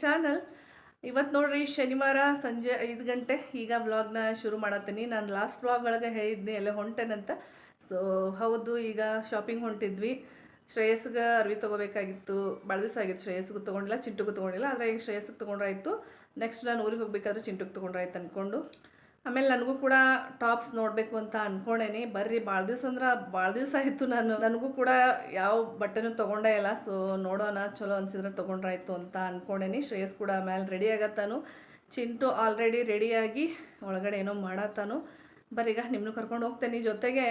Channel ಇವತ್ತು ನೋಡ್ರಿ, ಶನಿವಾರ ಸಂಜೆ ಐದು ಗಂಟೆ ಈಗ ವ್ಲಾಗ್ನ ಶುರು ಮಾಡತ್ತೀನಿ. ನಾನು ಲಾಸ್ಟ್ ವ್ಲಾಗ್ ಒಳಗೆ ಹೇಳಿದ್ನಿ ಎಲ್ಲ ಹೊಂಟೇನಂತ. ಸೊ ಹೌದು, ಈಗ ಶಾಪಿಂಗ್ ಹೊಂಟಿದ್ವಿ. ಶ್ರೇಯಸ್ಗೆ ಅರ್ವಿ ತೊಗೋಬೇಕಾಗಿತ್ತು. ಭಾಳ ದಿವಸ ಆಗಿತ್ತು ಶ್ರೇಯಸ್ಗೂ ತೊಗೊಂಡಿಲ್ಲ, ಚಿಂಟುಗೂ ತೊಗೊಂಡಿಲ್ಲ. ಆದರೆ ಈಗ ಶ್ರೇಯಸ್ಗೆ ತೊಗೊಂಡ್ರಾಯ್ತು. ನೆಕ್ಸ್ಟ್ ನಾನು ಊರಿಗೆ ಹೋಗ್ಬೇಕಾದ್ರೆ ಚಿಂಟುಗೆ ತೊಗೊಂಡ್ರಾಯ್ತು ಅಂದ್ಕೊಂಡು ಆಮೇಲೆ ನನಗೂ ಕೂಡ ಟಾಪ್ಸ್ ನೋಡಬೇಕು ಅಂತ ಅನ್ಕೊಂಡೇನಿ. ಬರ್ರಿ ಭಾಳ ದಿವಸ ಅಂದ್ರೆ ಭಾಳ ದಿವಸ ಆಯಿತು ನಾನು. ನನಗೂ ಕೂಡ ಯಾವ ಬಟ್ಟೆನೂ ತೊಗೊಂಡೇ ಇಲ್ಲ. ಸೊ ನೋಡೋಣ, ಚಲೋ ಅನ್ಸಿದ್ರೆ ತೊಗೊಂಡ್ರಾಯ್ತು ಅಂತ ಅನ್ಕೊಂಡೇನಿ. ಶ್ರೇಯಸ್ ಕೂಡ ಆಮೇಲೆ ರೆಡಿ ಆಗತ್ತಾನು. ಚಿಂಟು ಆಲ್ರೆಡಿ ರೆಡಿಯಾಗಿ ಒಳಗಡೆ ಏನೋ ಮಾಡತ್ತಾನು. ಬರೀಗ ನಿಮ್ಮನ್ನು ಕರ್ಕೊಂಡು ಹೋಗ್ತೇನೆ. ಜೊತೆಗೆ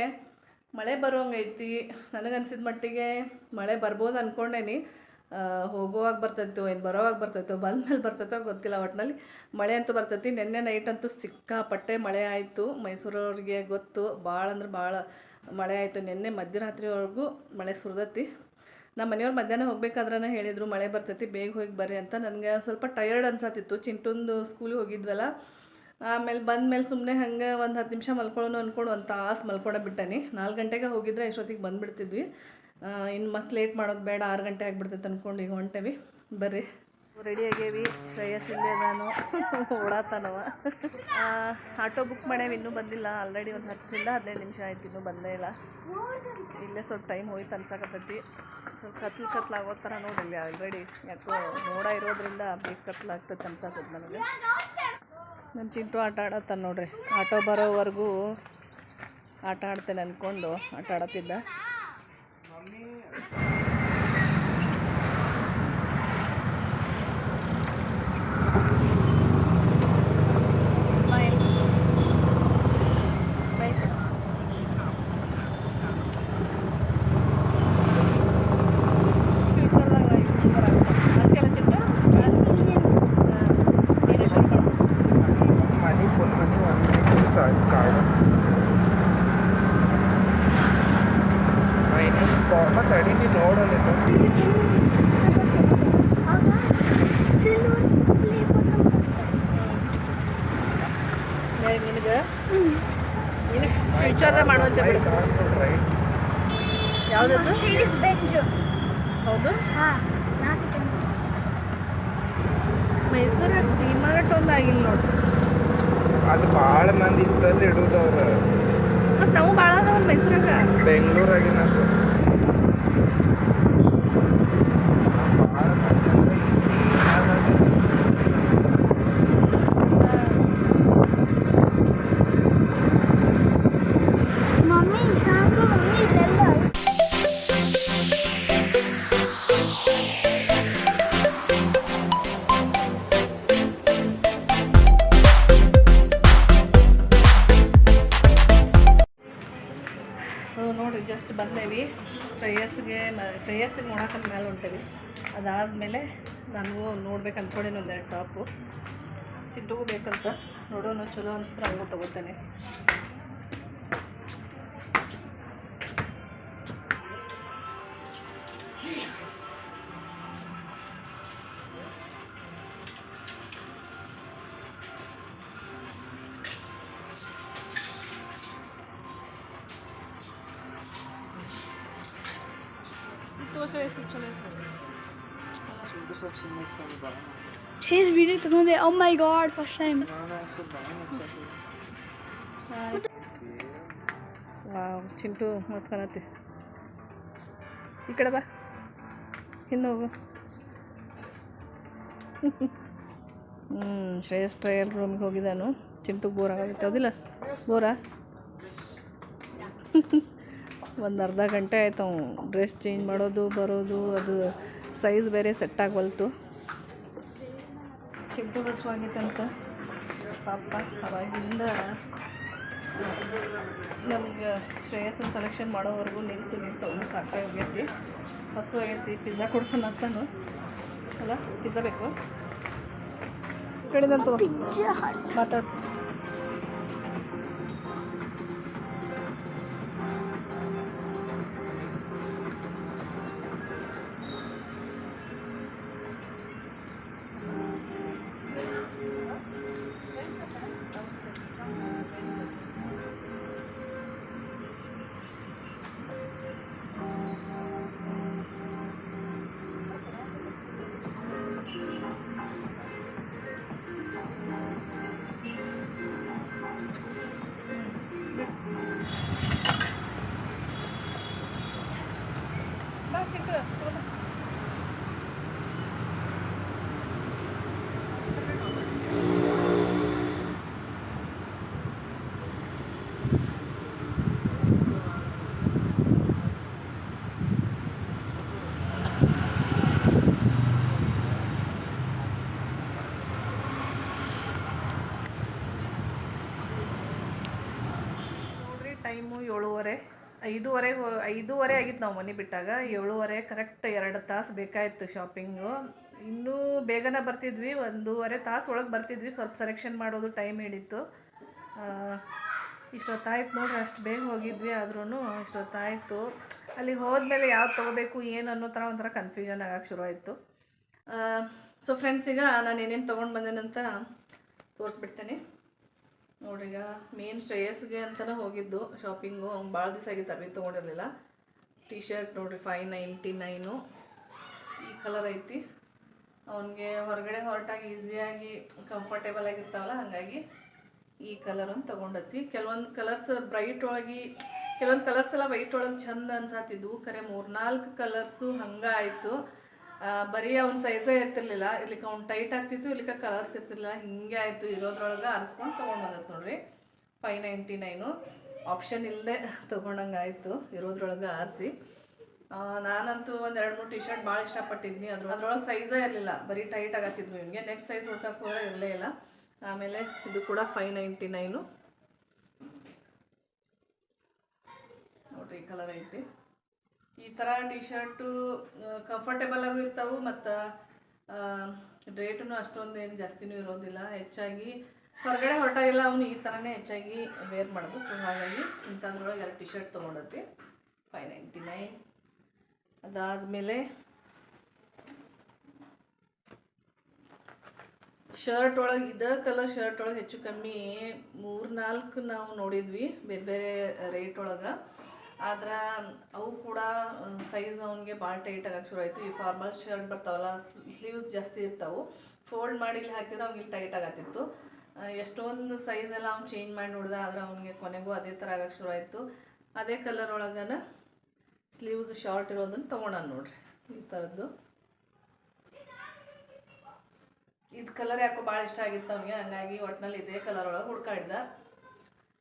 ಮಳೆ ಬರೋಂಗೈತಿ. ನನಗನ್ಸಿದ ಮಟ್ಟಿಗೆ ಮಳೆ ಬರ್ಬೋದು ಅಂದ್ಕೊಂಡೇನಿ ಹೋಗುವಾಗ ಬರ್ತೈತೋ, ಏನು ಬರೋವಾಗ ಬರ್ತೈತೋ, ಬಂದ್ಮೇಲೆ ಬರ್ತೈತೋ ಗೊತ್ತಿಲ್ಲ ಒಟ್ಟಿನಲ್ಲಿ ಮಳೆ ಅಂತೂ ಬರ್ತೈತಿ. ನಿನ್ನೆ ನೈಟ್ ಅಂತೂ ಸಿಕ್ಕಾಪಟ್ಟೆ ಮಳೆ ಆಯಿತು. ಮೈಸೂರವ್ರಿಗೆ ಗೊತ್ತು ಭಾಳ ಅಂದ್ರೆ ಭಾಳ ಮಳೆ ಆಯಿತು. ನಿನ್ನೆ ಮಧ್ಯರಾತ್ರಿವರೆಗೂ ಮಳೆ ಸುರಿದೈತಿ. ನಮ್ಮ ಮನೆಯವ್ರು ಮಧ್ಯಾಹ್ನ ಹೋಗ್ಬೇಕಾದ್ರೆ ಹೇಳಿದರು, ಮಳೆ ಬರ್ತೈತಿ, ಬೇಗ ಹೋಗಿ ಬರ್ರಿ ಅಂತ. ನನಗೆ ಸ್ವಲ್ಪ ಟಯರ್ಡ್ ಅನ್ಸತ್ತಿತ್ತು. ಚಿಂಟುಂದು ಸ್ಕೂಲಿಗೆ ಹೋಗಿದ್ವಲ್ಲ, ಆಮೇಲೆ ಬಂದಮೇಲೆ ಸುಮ್ಮನೆ ಹಂಗೆ ಒಂದು ಹತ್ತು ನಿಮಿಷ ಮಲ್ಕೊಳ್ಳೋಣ ಅಂದ್ಕೊಂಡು ಒಂದು ತಾಸು ಮಲ್ಕೊಳ್ಳೋ ಬಿಟ್ಟಾನೆ. ನಾಲ್ಕು ಗಂಟೆಗೆ ಹೋಗಿದ್ರೆ ಇಷ್ಟೊತ್ತಿಗೆ ಬಂದುಬಿಡ್ತಿದ್ವಿ ಇನ್ನು ಮತ್ತೆ ಲೇಟ್ ಮಾಡೋದು ಬೇಡ, ಆರು ಗಂಟೆ ಆಗಿಬಿಡ್ತೈತೆ ಅಂದ್ಕೊಂಡು ಈಗ ಹೊಂಟೇವಿ. ಬರ್ರಿ. ರೆಡಿ ಆಗೇವಿ. ಶ್ರೇಯಸ್ ಇಲ್ಲೇ ನಾನು ಓಡಾತಾನವ ಆಟೋ ಬುಕ್ ಮಾಡ್ಯಾವ, ಇನ್ನೂ ಬಂದಿಲ್ಲ. ಆಲ್ರೆಡಿ ಒಂದು ಹತ್ತರಿಂದ ಹದಿನೈದು ನಿಮಿಷ ಆಯ್ತು, ಇನ್ನೂ ಬಂದೇ ಇಲ್ಲ. ಇಲ್ಲೇ ಸ್ವಲ್ಪ ಟೈಮ್ ಹೋಯ್ತು ಅನ್ಸಕತ್ತೈತಿ. ಸ್ವಲ್ಪ ಕತ್ಲು ಕತ್ಲಾಗೋ ಥರ ನೋಡಿಲ್ಲ ಆಲ್ರೆಡಿ ಯಾಕೋ ಮೋಡ ಇರೋದ್ರಿಂದ ಬೇಗ ಕತ್ಲಾಗ್ತೈತೆ ಅನ್ಸಕತ್ತೆ ನನಗೆ ನನ್ನ ಚಿಂಟು ಆಟ ಆಡತ್ತಾನ ನೋಡ್ರಿ. ಆಟೋ ಬರೋವರೆಗೂ ಆಟ ಆಡ್ತೇನೆ ಅಂದ್ಕೊಂಡು ಆಟ ಆಡತ್ತಿದ್ದ ಸ್ಮೈಲ್ ಸ್ಮೈಲ್ ಫ್ಯೂಚರ್ದಾಗ ಯೂಟ್ಯೂಬರ್ ಆಗ್ತಾನೆ ಅಂತೆಲ್ಲ ಚಿಂಟು ನೀನು ಶುರು ಮಾಡು ಮನಿ ಫುಲ್ ಮನಿ ಒನ್ ಮನಿ ಫುಲ್ ಸಾಕು ಕಾರ್ಡ್ ಮತ್ತೆ ಅಡಿನಿ ನೋಡಲಿಲ್ಲ ನಿನಗೆ? ನಿನಗೆ ಫ್ಯೂಚರ್ದಾಗ ಮಾಡುವಂತೆ ಬಿಡು. ರೈಟ್ ಯಾವುದದು. ಹೌದು? ಡಿಮಾರ್ಟ್ ಒಂದು ಆಗಿಲ್ಲ ನೋಡ್ರಿ ಅದು ಭಾಳ ಮಂದಿ ಇದ್ದಲ್ಲಿ ಇಡುದು ಅವ್ರು. ಮತ್ತು ನಾವು ಭಾಳ ಅದಾವ ಮೈಸೂರಾಗ. ಬೆಂಗಳೂರಾಗಿನ ಅಷ್ಟು. ಶ್ರೇಯಸ್ಗೆ ಮ, ಶ್ರೇಯಸ್ಸಿಗೆ ನೋಡೋಕೆ ಮೇಲೆ ಹೊಂಟೇವಿ. ಅದಾದಮೇಲೆ ನನಗೂ ನೋಡ್ಬೇಕು ಅಂದ್ಕೊಂಡೇನು ಒಂದೆರಡು ಟಾಪು. ಚಿಟ್ಟಗೂ ಬೇಕಂತ. ನೋಡೋಣ, ಚಲೋ ಅನ್ಸಿದ್ರೆ ಹಂಗೂ ತೊಗೋತೇನೆ. ಚಲೋ ಶೇಸ್ ವಿಡಿಯೋ ತಗೊಂಡೆ ಓ my god first time wow Chintu ಮಸ್ತ್ ಕಾಣತ್ತೆ. ಈ ಕಡೆ ಬಾ. ಹಿಂದೆ ಹೋಗು. ಹ್ಞೂ ಶ್ರೇಯಸ್ ಟ್ರಯಲ್ ರೂಮಿಗೆ ಹೋಗಿದ್ದಾನು. ಚಿಂಟು ಬೋರ್ ಆಗುತ್ತೆ ಹೌದಿಲ್ಲ? ಬೋರಾ ಒಂದು ಅರ್ಧ ಗಂಟೆ ಆಯ್ತು. ಡ್ರೆಸ್ ಚೇಂಜ್ ಮಾಡೋದು ಬರೋದು ಅದು ಸೈಜ್ ಬೇರೆ ಸೆಟ್ ಆಗವಲ್ತು. ಚಿಕ್ಕ ಬಸ್ವಾಗೈತಂತ ಪಾಪ ಅವಾಗಿಂದ ನಮ್ಗೆ ಶ್ರೇಯಸ್ಸನ್ನು ಸೆಲೆಕ್ಷನ್ ಮಾಡೋವರೆಗೂ ನಿಂತು ನಿಂತು ಅವನು ಸಾಕಾಗಿ ಹೋಗೈತಿ. ಹಸು ಆಗೈತಿ ಪಿಜ್ಜಾ ಕೊಡ್ಸೋಣ ಅಂತಾನು. ಅಲ್ಲ ಪಿಜ್ಜಾ ಬೇಕು. ಈ ಕಡೆಯಿಂದ ತಗೋ. ಮಾತಾಡು 这个多 ಐದೂವರೆ ಐದೂವರೆ ಆಗಿತ್ತು ನಾವು ಮನೆ ಬಿಟ್ಟಾಗ, ಏಳುವರೆ ಕರೆಕ್ಟ್ ಎರಡು ತಾಸು ಬೇಕಾಯಿತು ಶಾಪಿಂಗು ಇನ್ನೂ ಬೇಗನೆ ಬರ್ತಿದ್ವಿ, ಒಂದೂವರೆ ತಾಸು ಒಳಗೆ ಬರ್ತಿದ್ವಿ, ಸ್ವಲ್ಪ ಸೆಲೆಕ್ಷನ್ ಮಾಡೋದು ಟೈಮ್ ಹಿಡಿತು. ಇಷ್ಟೊತ್ತಾಯ್ತು ನೋಡ್ರಿ, ಅಷ್ಟು ಬೇಗ ಹೋಗಿದ್ವಿ ಆದ್ರೂ ಇಷ್ಟೊತ್ತಾಯಿತು. ಅಲ್ಲಿಗೆ ಹೋದ್ಮೇಲೆ ಯಾವ್ದು ತೊಗೋಬೇಕು, ಏನು ಅನ್ನೋ ಥರ ಒಂಥರ ಕನ್ಫ್ಯೂಷನ್ ಆಗಕ್ಕೆ ಶುರು ಆಯಿತು ಸೊ ಫ್ರೆಂಡ್ಸ್ ಈಗ ನಾನು ಏನೇನು ತೊಗೊಂಡು ಬಂದೇನಂತ ತೋರಿಸ್ಬಿಡ್ತೇನೆ. ನೋಡ್ರಿ ಈಗ ಮೇನ್ ಶ್ರೇಯಸ್ಗೆ ಅಂತಲೇ ಹೋಗಿದ್ದು ಶಾಪಿಂಗು ಅವ್ನು ಭಾಳ ದಿವಸ ಆಗಿತ್ತು ಅರ್ವಿ ತೊಗೊಂಡಿರಲಿಲ್ಲ. ಟಿ ಶರ್ಟ್ ನೋಡ್ರಿ ಫೈವ್ ನೈಂಟಿ ನೈನು ಈ ಕಲರ್ ಐತಿ. ಅವನಿಗೆ ಹೊರಗಡೆ ಹೊರಟಾಗಿ ಈಸಿಯಾಗಿ ಕಂಫರ್ಟೇಬಲ್ ಆಗಿರ್ತಾವಲ್ಲ, ಹಾಗಾಗಿ ಈ ಕಲರನ್ನು ತೊಗೊಂಡತ್ತಿ ತೊಗೊಂಡತಿ. ಕೆಲವೊಂದು ಕಲರ್ಸ್ ಬ್ರೈಟ್ ಒಳಗೆ, ಕೆಲವೊಂದು ಕಲರ್ಸ್ ಎಲ್ಲ ವೈಟ್ ಒಳಗೆ ಚಂದ ಅನ್ಸಾತಿದ್ವು. ಕರೆ ಮೂರ್ನಾಲ್ಕು ಕಲರ್ಸು ಹಂಗೆ ಆಯಿತು. ಬರೀ ಅವ್ನ ಸೈಜೇ ಇರ್ತಿರ್ಲಿಲ್ಲ. ಇಲ್ಲಿಗೆ ಅವ್ನು ಟೈಟ್ ಆಗ್ತಿತ್ತು, ಇಲ್ಲಿಕ ಕಲರ್ಸ್ ಇರ್ತಿರ್ಲಿಲ್ಲ. ಹಿಂಗೆ ಆಯಿತು. ಇರೋದ್ರೊಳಗೆ ಅರ್ಸ್ಕೊಂಡು ತೊಗೊಂಡು ಬಂದತ್ತು ನೋಡ್ರಿ. ಫೈವ್ ನೈಂಟಿ ನೈನು ಆಪ್ಷನ್ ಇಲ್ಲದೆ ತೊಗೊಂಡಂಗೆ ಆಯಿತು. ಇರೋದ್ರೊಳಗೆ ಆರಿಸಿ. ನಾನಂತೂ ಒಂದು ಎರಡು ಮೂರು ಟಿ ಶರ್ಟ್ ಭಾಳ ಇಷ್ಟಪಟ್ಟಿದ್ನಿ. ಅದ್ರ, ಅದ್ರೊಳಗೆ ಸೈಜೇ ಇರಲಿಲ್ಲ. ಬರೀ ಟೈಟ್ ಆಗತ್ತಿದ್ವು ಇವನಿಗೆ. ನೆಕ್ಸ್ಟ್ ಸೈಜ್ ಹುಡ್ಕಕ್ಕೆ ಹೋದ್ರೆ ಇರಲೇ ಇಲ್ಲ. ಆಮೇಲೆ ಇದು ಕೂಡ ಫೈವ್ ನೈಂಟಿ ನೈನು ನೋಡ್ರಿ ಕಲರ್ ಐತಿ. ಈ ಥರ ಟಿ ಶರ್ಟು ಕಂಫರ್ಟೇಬಲ್ ಆಗೂ ಇರ್ತಾವೆ ಮತ್ತು ರೇಟೂ ಅಷ್ಟೊಂದು ಏನು ಜಾಸ್ತಿನೂ ಇರೋದಿಲ್ಲ. ಹೆಚ್ಚಾಗಿ ಹೊರಗಡೆ ಹೊರಟಾಗೆಲ್ಲ ಅವನು ಈ ಥರನೇ ಹೆಚ್ಚಾಗಿ ವೇರ್ ಮಾಡೋದು. ಸೊ ಹಾಗಾಗಿ ಇಂಥದ್ರೊಳಗೆ ಎರಡು ಟಿ ಶರ್ಟ್ ತೊಗೊಂಡತಿ ಫೈವ್ ನೈಂಟಿ ನೈನ್ ಅದಾದಮೇಲೆ ಶರ್ಟ್ ಒಳಗೆ, ಇದ ಕಲರ್ ಶರ್ಟ್ ಒಳಗೆ ಹೆಚ್ಚು ಕಮ್ಮಿ ಮೂರು ನಾಲ್ಕು ನಾವು ನೋಡಿದ್ವಿ. ಬೇರೆ ಬೇರೆ ರೇಟ್ ಒಳಗೆ. ಆದ್ರೆ ಅವು ಕೂಡ ಸೈಜ್ ಅವನಿಗೆ ಭಾಳ ಟೈಟ್ ಆಗಕ್ಕೆ ಶುರು ಆಯಿತು. ಈ ಫಾರ್ಮಲ್ ಶರ್ಟ್ ಬರ್ತಾವಲ್ಲ ಸ್ಲೀವ್ಸ್ ಜಾಸ್ತಿ ಇರ್ತಾವೆ. ಫೋಲ್ಡ್ ಮಾಡಿ ಇಲ್ಲಿ ಹಾಕಿದ್ರೆ ಅವ್ನಿಗೆ ಟೈಟ್ ಆಗತ್ತಿತ್ತು ಎಷ್ಟೊಂದು ಸೈಜ್ ಎಲ್ಲ ಅವ್ನು ಚೇಂಜ್ ಮಾಡಿ ನೋಡಿದ, ಆದ್ರೆ ಅವನಿಗೆ ಕೊನೆಗೂ ಅದೇ ಥರ ಆಗಕ್ಕೆ ಶುರು ಆಯಿತು. ಅದೇ ಕಲರ್ ಒಳಗನ ಸ್ಲೀವ್ಸ್ ಶಾರ್ಟ್ ಇರೋದನ್ನು ತೊಗೊಂಡಾನ ನೋಡ್ರಿ, ಈ ಥರದ್ದು ಇದು ಕಲರ್ ಯಾಕೋ ಭಾಳ ಇಷ್ಟ ಆಗಿತ್ತು ಅವ್ನಿಗೆ, ಹಂಗಾಗಿ ಒಟ್ನಲ್ಲಿ ಇದೇ ಕಲರ್ ಒಳಗೆ ಹುಡ್ಕಾಡಿದ.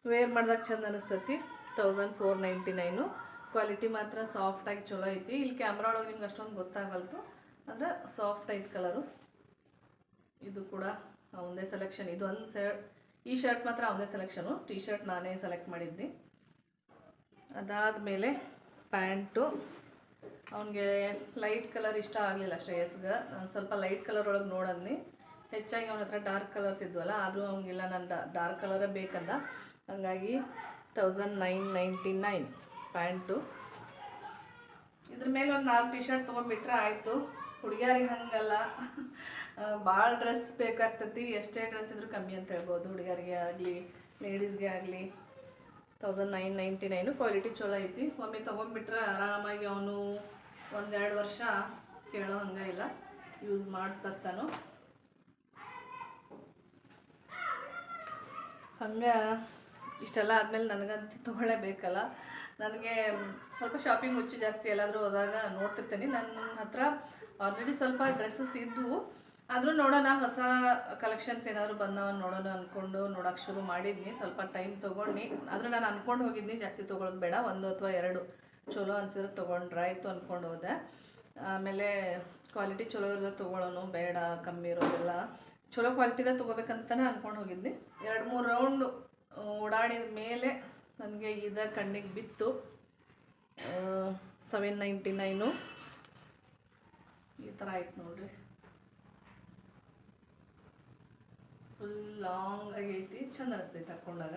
ವೇರ್ ಮಾಡ್ದಾಗ ಚಂದ ಅನಿಸ್ತತಿ. Thousand four ninety nine. Quality ಮಾತ್ರ ಸಾಫ್ಟಾಗಿ ಚಲೋ ಐತಿ. ಇಲ್ಲಿ ಕ್ಯಾಮ್ರಾ ಒಳಗೆ ನಿಮ್ಗೆ ಅಷ್ಟೊಂದು ಗೊತ್ತಾಗಲ್ತು. ಅಂದ್ರೆ ಸಾಫ್ಟ್ ಐತಿ ಕಲರು. ಇದು ಕೂಡ ಒಂದೇ ಸೆಲೆಕ್ಷನ್ ಇದು ಒಂದು ಶರ್ಟ್ ಈ ಶರ್ಟ್ ಮಾತ್ರ ಅವನದೇ ಸೆಲೆಕ್ಷನು ಟಿ ಶರ್ಟ್ ನಾನೇ ಸೆಲೆಕ್ಟ್ ಮಾಡಿದ್ನಿ ಅದಾದಮೇಲೆ ಪ್ಯಾಂಟು. ಅವನಿಗೆ ಲೈಟ್ ಕಲರ್ ಇಷ್ಟ ಆಗಲಿಲ್ಲ ಶ್ರೇಯಸ್ಗೆ ನಾನು ಸ್ವಲ್ಪ ಲೈಟ್ ಕಲರ್ ಒಳಗೆ ನೋಡಿದ್ನಿ. ಹೆಚ್ಚಾಗಿ ಅವನ ಹತ್ರ ಡಾರ್ಕ್ ಕಲರ್ಸ್ ಇದ್ವಲ್ಲ, ಆದರೂ ಅವನಿಗೆಲ್ಲ ನನ್ನ ಡಾರ್ಕ್ ಕಲರೇ ಬೇಕಂದ. ಹಾಗಾಗಿ thousand nine ninety nine pant. ಇದ್ರ ಮೇಲೆ ಒಂದು ನಾಲ್ಕು ಟಿ ಶರ್ಟ್ ತೊಗೊಂಡ್ಬಿಟ್ರೆ ಆಯಿತು. ಹುಡುಗಿಯರಿಗೆ ಹಂಗಲ್ಲ. ಭಾಳ ಡ್ರೆಸ್ ಬೇಕಾಗ್ತತಿ. ಎಷ್ಟೇ ಡ್ರೆಸ್ ಇದ್ರೂ ಕಮ್ಮಿ ಅಂತ ಹೇಳ್ಬೋದು. ಹುಡುಗಿಯರಿಗೆ ಆಗಲಿ, ಲೇಡೀಸ್ಗೆ ಆಗಲಿ. Thousand nine ninety nine quality ಚಲೋ ಐತಿ. ಒಮ್ಮೆ ತೊಗೊಂಡ್ಬಿಟ್ರೆ ಆರಾಮಾಗಿ ಅವನು ಒಂದೆರಡು ವರ್ಷ ಕೇಳೋ ಹಂಗ ಇಲ್ಲ. ಯೂಸ್ ಮಾಡ್ತಾನು ಹಂಗೆ ಇಷ್ಟೆಲ್ಲ ಆದಮೇಲೆ ನನಗಂತೂ ತೊಗೊಳ್ಳೇಬೇಕಲ್ಲ. ನನಗೆ ಸ್ವಲ್ಪ ಶಾಪಿಂಗ್ ಹುಚ್ಚು ಜಾಸ್ತಿ ಎಲ್ಲಾದರೂ ಹೋದಾಗ ನೋಡ್ತಿರ್ತೀನಿ. ನನ್ನ ಹತ್ರ ಆಲ್ರೆಡಿ ಸ್ವಲ್ಪ ಡ್ರೆಸ್ಸಸ್ ಇದ್ದವು ಆದರೂ ನೋಡೋಣ, ಹೊಸ ಕಲೆಕ್ಷನ್ಸ್ ಏನಾದರೂ ಬಂದವ ನೋಡೋಣ ಅಂದ್ಕೊಂಡು ನೋಡೋಕೆ ಶುರು ಮಾಡಿದ್ನಿ. ಸ್ವಲ್ಪ ಟೈಮ್ ತೊಗೊಂಡು ಆದರೆ ನಾನು ಅಂದ್ಕೊಂಡು ಹೋಗಿದ್ನಿ, ಜಾಸ್ತಿ ತೊಗೊಳೋದು ಬೇಡ. ಒಂದು ಅಥವಾ ಎರಡು ಚಲೋ ಅನ್ಸಿದ್ರೆ ತೊಗೊಂಡ್ರೆ ಆಯಿತು ಅಂದ್ಕೊಂಡು ಹೋದೆ. ಆಮೇಲೆ ಕ್ವಾಲಿಟಿ ಚಲೋ ಇರೋದು ತೊಗೊಳೋನು ಬೇಡ, ಕಮ್ಮಿ ಇರೋದೆಲ್ಲ. ಚಲೋ ಕ್ವಾಲಿಟಿದ ತೊಗೋಬೇಕಂತಲೇ ಅಂದ್ಕೊಂಡು ಹೋಗಿದ್ನಿ. ಎರಡು ಮೂರು ರೌಂಡ್ ಓಡಾಡಿದ ಮೇಲೆ ನನಗೆ ಇದ ಕಣ್ಣಿಗೆ ಬಿತ್ತು. ಸೆವೆನ್ ನೈಂಟಿ ನೈನು ಈ ಥರ ಆಯ್ತು ನೋಡ್ರಿ. ಫುಲ್ ಲಾಂಗ್ ಆಗೈತಿ ಚಂದ ಅನಿಸ್ತೈತೆ ಹಾಕ್ಕೊಂಡಾಗ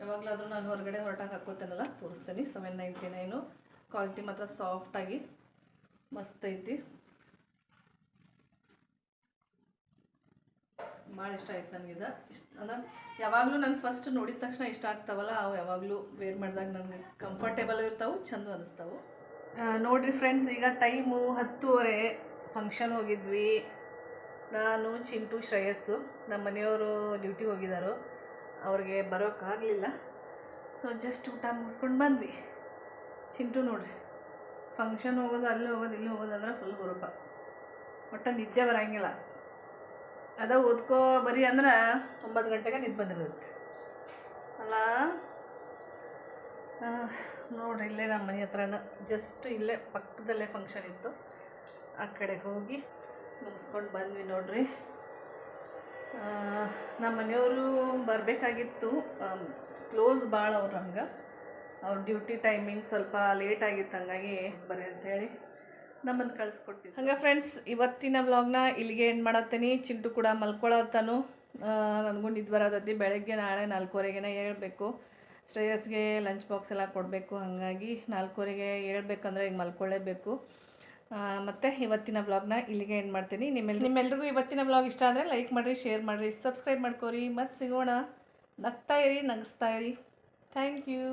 ಯಾವಾಗಲಾದರೂ ನಾನು ಹೊರಗಡೆ ಹೊರಟಾಗ ಹಾಕ್ಕೋತೇನಲ್ಲ, ತೋರಿಸ್ತೀನಿ. ಸೆವೆನ್ ನೈಂಟಿ ನೈನು ಕ್ವಾಲಿಟಿ ಮಾತ್ರ ಸಾಫ್ಟಾಗಿ ಮಸ್ತ್ ಐತಿ. ಭಾಳ ಇಷ್ಟ ಆಯ್ತು ನನಗಿದ ಇಷ್ಟ ಅಂದ್ರೆ ಯಾವಾಗಲೂ ನಾನು ಫಸ್ಟ್ ನೋಡಿದ ತಕ್ಷಣ ಇಷ್ಟ ಆಗ್ತಾವಲ್ಲ, ಅವು ಯಾವಾಗಲೂ ವೇರ್ ಮಾಡಿದಾಗ ನನಗೆ ಕಂಫರ್ಟೇಬಲ್ ಇರ್ತಾವೆ, ಚಂದ ಅನಿಸ್ತಾವೆ. ನೋಡಿರಿ ಫ್ರೆಂಡ್ಸ್ ಈಗ ಟೈಮು ಹತ್ತುವರೆ ಫಂಕ್ಷನ್ ಹೋಗಿದ್ವಿ. ನಾನು, ಚಿಂಟು, ಶ್ರೇಯಸ್ಸು ನಮ್ಮ ಮನೆಯವರು ಡ್ಯೂಟಿ ಹೋಗಿದ್ದಾರು ಅವ್ರಿಗೆ ಬರೋಕ್ಕಾಗಲಿಲ್ಲ ಸೊ ಜಸ್ಟ್ ಊಟ ಮುಗಿಸ್ಕೊಂಡು ಬಂದ್ವಿ. ಚಿಂಟು ನೋಡ್ರಿ ಫಂಕ್ಷನ್ ಹೋಗೋದು, ಅಲ್ಲಿ ಹೋಗೋದು, ಇಲ್ಲಿ ಹೋಗೋದಂದ್ರೆ ಫುಲ್ ಹುರುಪ. ಒಟ್ಟು ನಿದ್ದೆ ಬರಂಗಿಲ್ಲ. ಅದ ಓದ್ಕೋ ಬರೀ ಅಂದ್ರೆ ಒಂಬತ್ತು ಗಂಟೆಗೆ ನಿದ್ದು ಬಂದಿರುತ್ತೆ. ಅಲ್ಲ? ನೋಡ್ರಿ ಇಲ್ಲೇ ನಮ್ಮ ಮನೆ ಹತ್ರನ. ಜಸ್ಟ್ ಇಲ್ಲೇ ಪಕ್ಕದಲ್ಲೇ ಫಂಕ್ಷನ್ ಇತ್ತು. ಆ ಕಡೆ ಹೋಗಿ ಮುಗಿಸ್ಕೊಂಡು ಬಂದ್ವಿ ನೋಡ್ರಿ. ನಮ್ಮ ಮನೆಯವರು ಬರಬೇಕಾಗಿತ್ತು. ಕ್ಲೋಸ್ ಭಾಳ ಅವ್ರು ಹಂಗೆ. ಅವ್ರ ಡ್ಯೂಟಿ ಟೈಮಿಂಗ್ ಸ್ವಲ್ಪ ಲೇಟ್ ಆಗಿತ್ತು ಹಂಗಾಗಿ ಬರ್ರಿ ಅಂತೇಳಿ ನಮ್ಮನ್ನು ಕಳಿಸ್ಕೊಟ್ಟಿದ್ದು. ಹಂಗೆ ಫ್ರೆಂಡ್ಸ್ ಇವತ್ತಿನ ವ್ಲಾಗ್ನ ಇಲ್ಲಿಗೆ ಏನು ಮಾಡತ್ತೀನಿ. ಚಿಂಟು ಕೂಡ ಮಲ್ಕೊಳ್ಳತ್ತಾನು ನನಗೂ ನಿದ್ದು ಬರೋದತ್ತಿ ಬೆಳಗ್ಗೆ ನಾಳೆ ನಾಲ್ಕೂವರೆಗೆನ ಹೇಳ್ಬೇಕು. ಶ್ರೇಯಸ್ಗೆ ಲಂಚ್ ಬಾಕ್ಸ್ ಎಲ್ಲ ಕೊಡಬೇಕು. ಹಾಗಾಗಿ ನಾಲ್ಕೂವರೆಗೆ ಹೇಳ್ಬೇಕಂದ್ರೆ ಈಗ ಮಲ್ಕೊಳ್ಳೇಬೇಕು ಮತ್ತು ಇವತ್ತಿನ ವ್ಲಾಗ್ನ ಇಲ್ಲಿಗೆ ಏನು ಮಾಡ್ತೀನಿ. ನಿಮ್ಮೆಲ್, ನಿಮ್ಮೆಲ್ರಿಗೂ ಇವತ್ತಿನ ವ್ಲಾಗ್ ಇಷ್ಟ ಆದರೆ ಲೈಕ್ ಮಾಡಿರಿ ಶೇರ್ ಮಾಡಿರಿ ಸಬ್ಸ್ಕ್ರೈಬ್ ಮಾಡ್ಕೋರಿ. ಮತ್ತು ಸಿಗೋಣ. ನಗ್ತಾ ಇರಿ, ನಗಿಸ್ತಾ ಇರಿ. Thank you